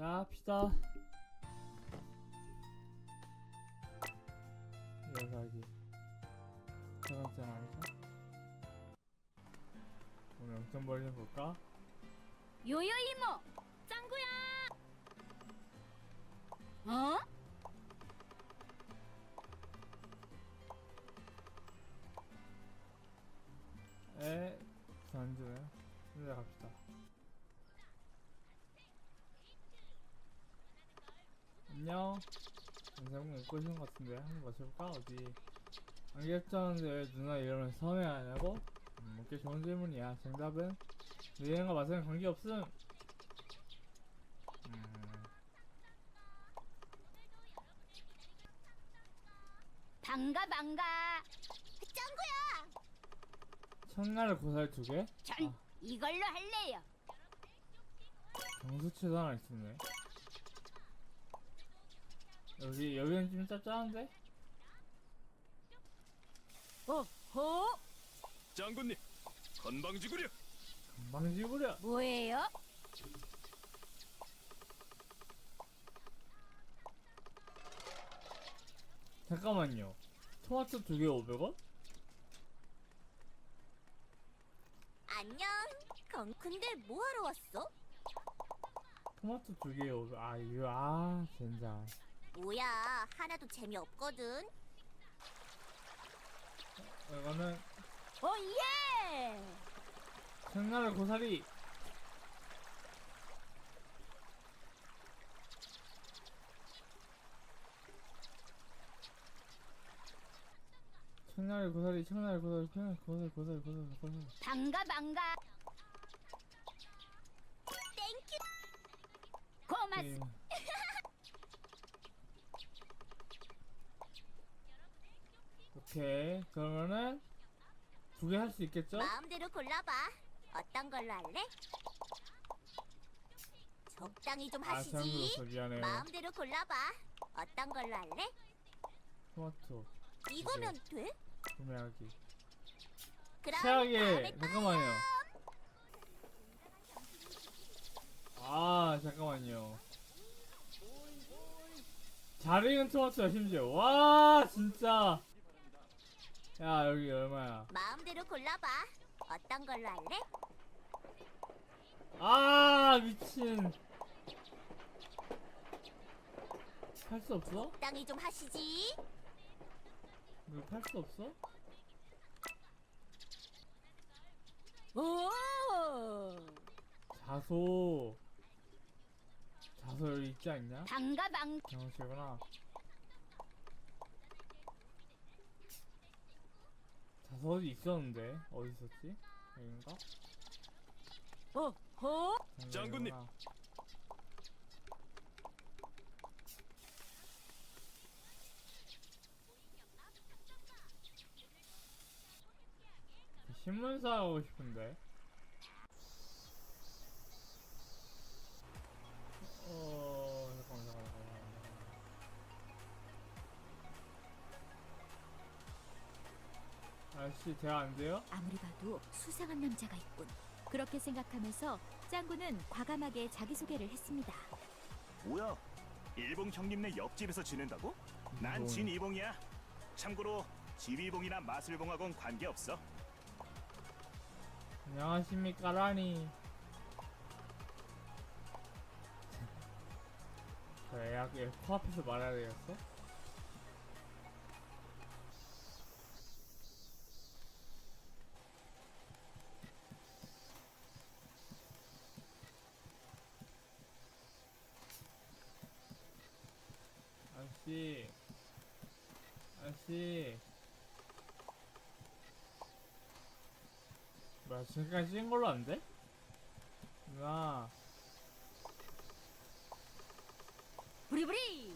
자, 피자. 여기까지. 세 번째 아니죠? 오늘 영점 벌려 볼까? 요요 이모 짱구야 어? 에, 전주네. 이제 갑시다. 안녕. 인생공 웃고 있는 것 같은데 한번 맞춰볼까? 어디? 안겠자는데 누나 이러면 서운해하냐고? 음, 꽤 좋은 질문이야. 정답은 유행과 맛은 관계없음. 음, 반가 반가 짱구야 첫날 고살 두 개? 전 아. 이걸로 할래요 정수치도 하나 있었네. 여기 여기는 좀 짭짤한데? 오호 장군님 건방지구려 금방 지구려. 뭐예요? 잠깐만요. 토마토 두 개 500원? 안녕. 건 근데 뭐 하러 왔어? 토마토 두 개 500원. 아 이거 아 젠장. 뭐야, 하나도 재미없거든. 이거는 오예 장난을 고사리. 청나를 고사리, 청나를 고사리, 청나를 고사리, 고사리, 고사리, 고사리. 반가 반가 땡큐. 고맙습니다 오케이. 그러면은 두 개 할 수 있겠죠? 마음대로 골라봐. 어떤 걸로 할래? 적당히 좀 아, 하시지. 잘못했어. 미안해요. 마음대로 골라봐. 어떤 걸로 할래? 토마토 이거면 돼? 구매하기. 그럼 최악의 다음에 잠깐만요. 아 잠깐만요. 잘 익은 토마토야 심지어. 와 진짜. 야 여기 얼마야? 마음대로 골라봐. 어떤 걸로 할래? 아 미친. 팔 수 없어? 적당히 좀 하시지. 이거 팔 수 없어? 오 자소. 자소 여기 있지 않냐? 반가 반 장훈씨구나. 자소 어디 있었는데 어디 있었지? 여긴가? 오호 장군님. 여기구나. 신문사 가고 싶은데. 아저씨 대화 안 돼요? 아무리 봐도 수상한 남자가 있군. 그렇게 생각하면서 짱구는 과감하게 자기소개를 했습니다. 뭐야 일봉 형님네 옆집에서 지낸다고? 난 이봉. 진이봉이야 참고로 지휘봉이나 마술봉하고는 관계없어 안녕하십니까 라니 저 예약 예, 코앞에서 말해야 되겠어? 아저씨 아저씨 뭐야 지금까지 찍은 걸로 안 돼? 누나 부리부리!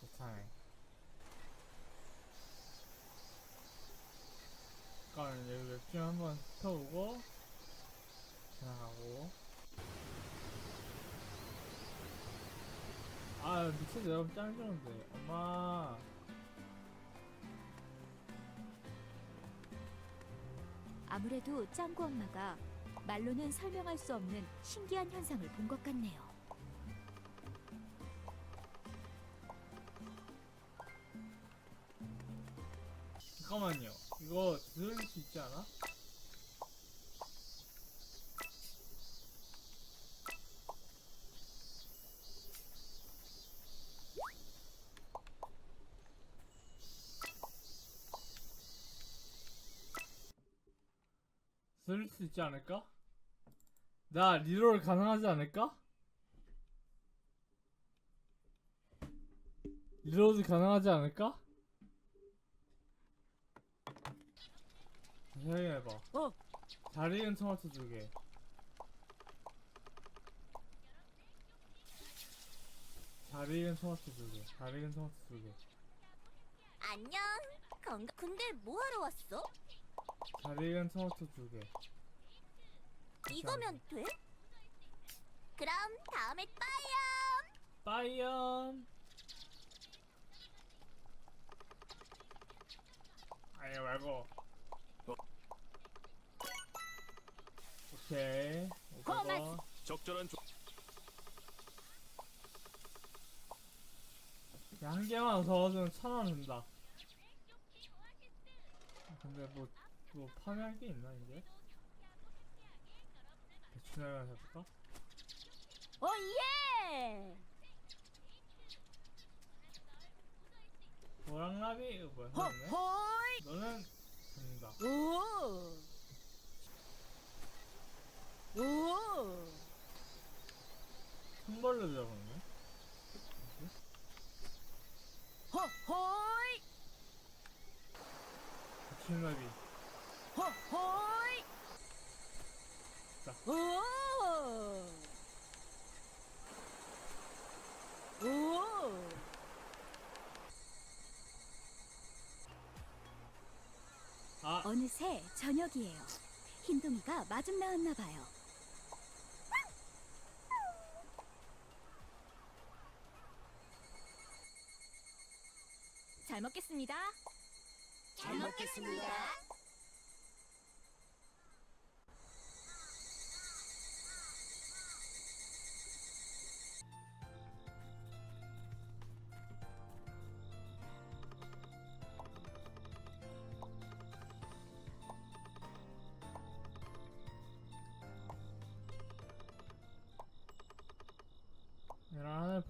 괜찮아 잠깐 여기 맥주 한번 펴오고 지나가고 아 믹서도 여러분 짱이는데 엄마 아무래도 짱구 엄마가 말로는 설명할 수 없는 신기한 현상을 본 것 같네요. 잠깐만요 이거 들을 수 있지 않아? 들을 수 있지 않을까? 나 리롤 가능하지 않을까? 리로드 가능하지 않을까? 확인해봐. 어. 잘 익은 토마토 두 개. 잘 익은 토마토 두 개. 잘 익은 토마토 두 개. 안녕. 건강. 근데 뭐 하러 왔어? 잘 익은 토마토 두 개. 이거면 돼? 그럼 다음에 빠이요. 빠이염. 아니 말고. 오케이. 고맙습니다. 적절한 조... 야, 한 개만 더 얻으면 천원 준다. 근데 뭐, 뭐 판매할 게 있나 이제? 대충 하나 해볼까? 오예! 노랑나비 이거 뭐야? 호이! 너는 된다. 오! 오! 큰 벌레 들어갔네. 호호이! 대충나비. 호호이! 자. 오! 오! 아, 어느새 저녁이에요. 흰둥이가 마중 나왔나 봐요. 잘 먹겠습니다. 잘 먹겠습니다.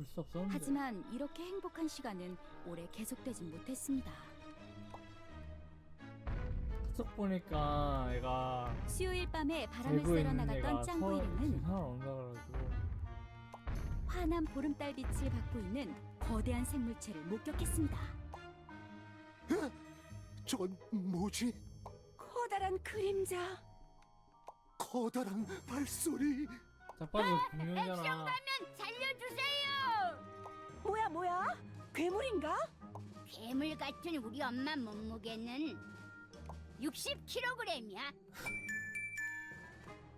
볼수 없었는데. 하지만 이렇게 행복한 시간은 오래 계속되진 못했습니다. 톡 보니까 얘가 수요일 밤에 바람을 쐬러 있는 나갔던 애가 짱구 서울 온다 그래가지고 환한 보름달 빛을 받고 있는 거대한 생물체를 목격했습니다. 저건 뭐지? 커다란 그림자! 커다란 발소리. 딱 봐도 공룡이잖아. 살려주세요! 뭐야 뭐야? 괴물인가? 괴물 같은 우리 엄마 몸무게는 60kg이야.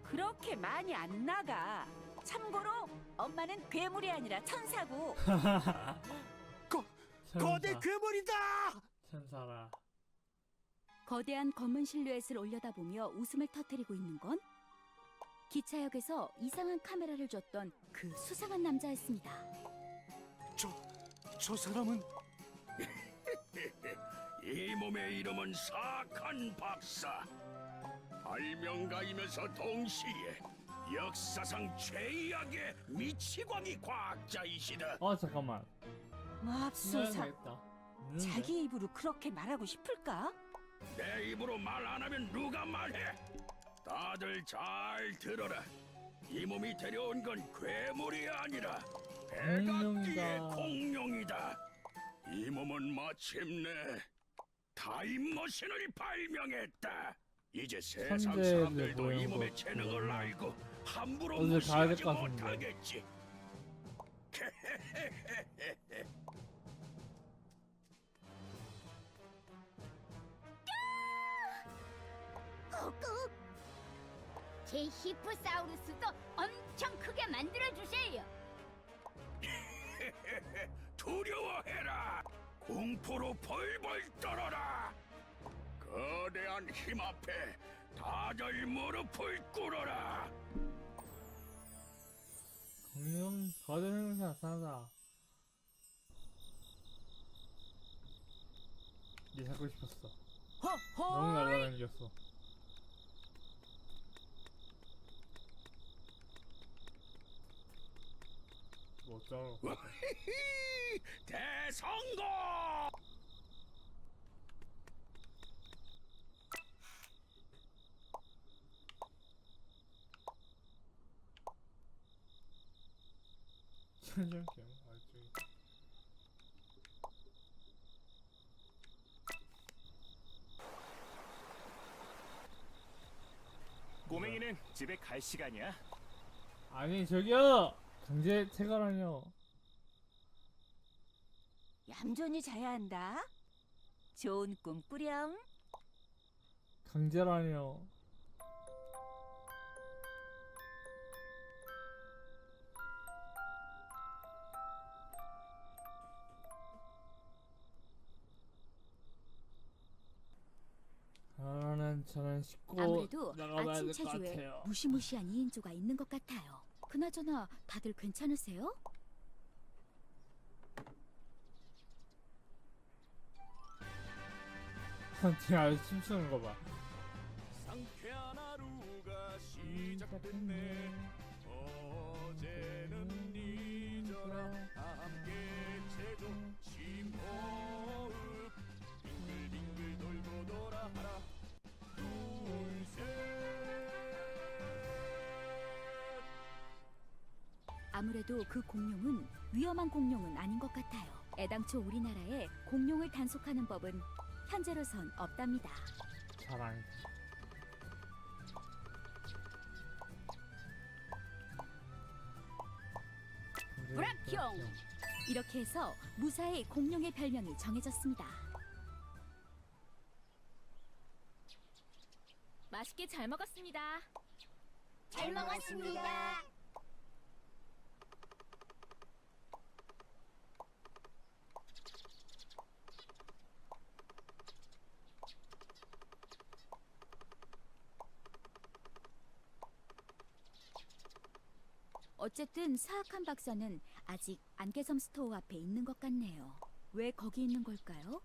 그렇게 많이 안 나가. 참고로 엄마는 괴물이 아니라 천사고 거대 천사, 괴물이다. 천사라. 거대한 검은 실루엣을 올려다보며 웃음을 터뜨리고 있는 건 기차역에서 이상한 카메라를 줬던 그 수상한 남자였습니다. 저 사람은 이 몸의 이름은 사악한 박사. 발명가이면서 동시에 역사상 최악의 미치광이 과학자이시다. 어 잠깐만. 맙소사. 있는데? 자기 입으로 그렇게 말하고 싶을까? 내 입으로 말 안 하면 누가 말해? 다들 잘 들어라. 이 몸이 데려온 건 괴물이 아니라 백악기의 공룡이다. 공룡이다. 이 몸은 마침내 타임머신을 발명했다. 이제 세상 천재들 사람들도 이 몸의 것 재능을 같고. 알고 함부로 어디서 가야 무시하지 될것 같은데. 못하겠지. 꾹꾹. 제 히프사우루스도 엄청 크게 만들어 주세요. 두려워해라. 공포로 벌벌 떨어라. 거대한 힘 앞에 다들 무릎을 꿇어라. 공룡 거대 생명체 나타나다. 얘 잡고 싶었어. 너무 날라다녔어. 뭐 어쩌라고. 대성공! 천정경 알지. 꼬맹이는 집에 갈 시간이야. 아니 저기요 강제 체가라뇨. 얌전히 자야 한다. 좋은 꿈 꾸렴. 강제라뇨. 저는 저는 씻고 아무래도 나가봐야 아침 될것 체조에 같아요. 무시무시한 2인조가 있는 것 같아요. 그나저나 다들 괜찮으세요? 아주 춤추는 거 봐. 상쾌한 하루가 시작됐네. 어제는 잊어라 함께 아무래도 그 공룡은 위험한 공룡은 아닌 것 같아요. 애당초 우리나라에 공룡을 단속하는 법은 현재로선 없답니다. 자랑. 브라키옹! 이렇게 해서 무사히 공룡의 별명이 정해졌습니다. 맛있게 잘 먹었습니다. 잘 먹었습니다. 어쨌든 사악한 박사는 아직 안개섬 스토어 앞에 있는 것 같네요. 왜 거기 있는 걸까요?